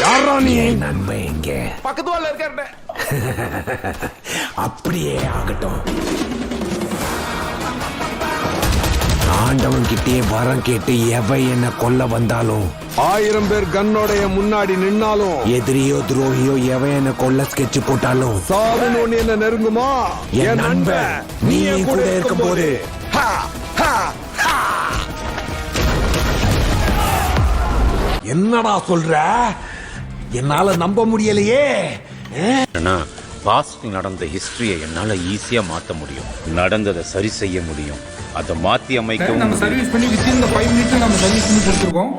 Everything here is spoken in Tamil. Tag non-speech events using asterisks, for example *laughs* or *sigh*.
யாரா நீ? நண்பன் எங்க பக்கத்து வால்ல இருக்காருண்ணே. *laughs* அப்படியே ஆகட்டும். ஆண்டவன் கிட்டே வரம் கேட்டு எவன் என்ன கொல்ல வந்தாலும்? ஆயிரம் பேர் கன்னோட என் முன்னாடி நின்னாலும். எதிரியோ துரோகியோ எவன் என்ன கொல்ல ஸ்கெட்ச் போட்டாலும்? சாவுன்னு ஒண்ணு என்ன நெருங்குமா? என் நண்பன், நீ என் கூட ஹா, ஹா. என்னடா சொல்ற? என்னால நம்ப முடியலையே. ஆனா பாஸ்ட் நடந்த ஹிஸ்டரியை என்னால் ஈஸியாக மாற்ற முடியும். நடந்ததை சரி செய்ய முடியும். அதை மாற்றி அமைக்கவும் நம்ம சர்வீஸ் பண்ணி வித்தின் இந்த ஃபைவ் மினிட்ஸ் நம்ம சர்வீஸ் பண்ணி கொடுத்துருக்கோம்.